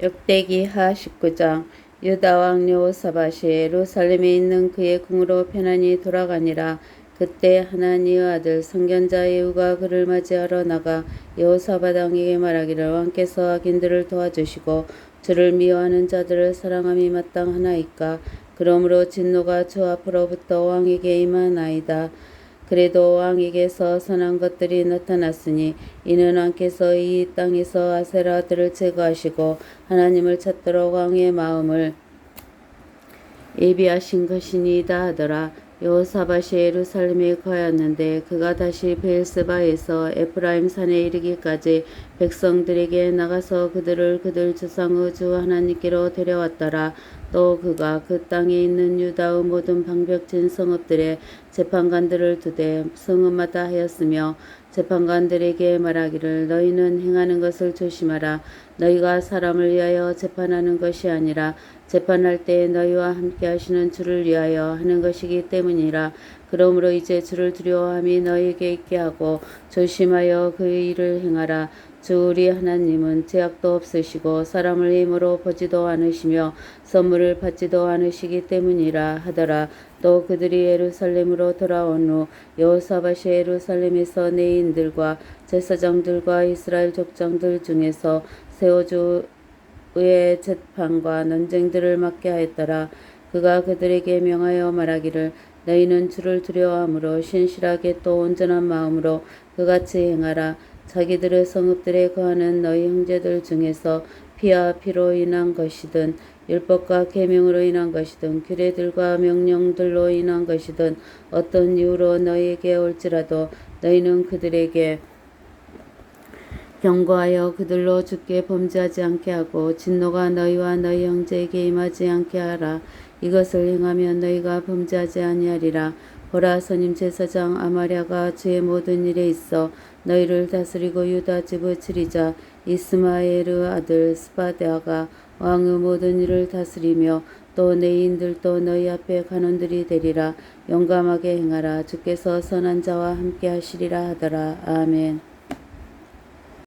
역대기 하 19장 유다 왕 여호사밧이 예루살렘에 있는 그의 궁으로 편안히 돌아가니라. 그때 하나니의 아들 선견자 예후가 그를 맞이하러 나가 여호사밧 왕에게 말하기를 왕께서 악인들을 도와주시고 주를 미워하는 자들을 사랑함이 마땅하나이까? 그러므로 진노가 주 앞으로부터 왕에게 임하나이다 그래도 왕에게서 선한 것들이 나타났으니 이는 왕께서 이 땅에서 아세라들을 제거하시고 하나님을 찾도록 왕의 마음을 예비하신 것이니이다 하더라. 여호사밧이 예루살렘에 거하였는데 그가 다시 베엘세바에서 에프라임 산에 이르기까지 백성들에게 나가서 그들을 그들 조상의 주 하나님께로 데려왔더라. 또 그가 그 땅에 있는 유다의 모든 방벽진 성읍들의 재판관들을 두되 성읍마다 하였으며 재판관들에게 말하기를 너희는 행하는 것을 조심하라. 너희가 사람을 위하여 재판하는 것이 아니라 재판할 때 너희와 함께 하시는 주를 위하여 하는 것이기 때문이라. 그러므로 이제 주를 두려워함이 너희에게 있게 하고 조심하여 그 일을 행하라. 주 우리 하나님은 제약도 없으시고 사람을 힘으로 보지도 않으시며 선물을 받지도 않으시기 때문이라 하더라. 또 그들이 예루살렘으로 돌아온 후 여호사밧이 예루살렘에서 내인들과 제사장들과 이스라엘 족장들 중에서 세워주 의 재판과 논쟁들을 맡게 하였더라. 그가 그들에게 명하여 말하기를 너희는 주를 두려워함으로 신실하게 또 온전한 마음으로 그같이 행하라. 자기들의 성읍들에 거하는 너희 형제들 중에서 피와 피로 인한 것이든 율법과 계명으로 인한 것이든 규례들과 명령들로 인한 것이든 어떤 이유로 너희에게 올지라도 너희는 그들에게 경고하여 그들로 죽게 범죄하지 않게 하고 진노가 너희와 너희 형제에게 임하지 않게 하라. 이것을 행하면 너희가 범죄하지 아니하리라. 보라 선임 제사장 아마랴가 주의 모든 일에 있어 너희를 다스리고 유다 집의 지리자. 이스마엘의 아들 스바데아가 왕의 모든 일을 다스리며 또 내인들도 너희 앞에 간원들이 되리라. 용감하게 행하라. 주께서 선한 자와 함께 하시리라 하더라. 아멘.